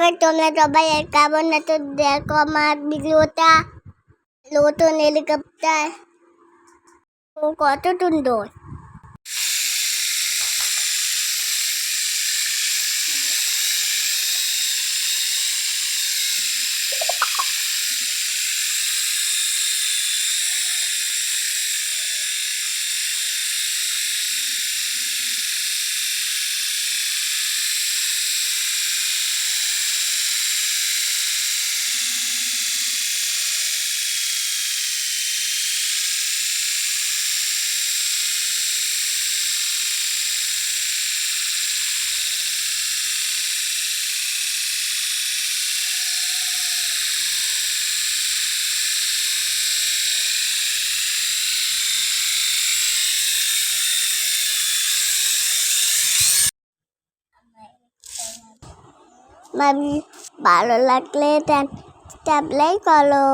Guys তোমরা সবাই কেমন আছো? দেখো আমার ভিডিওটা। নতুন হেলিকপ্টার ও কত সুন্দর। ভালো লাগলে ট্যাবলাই করো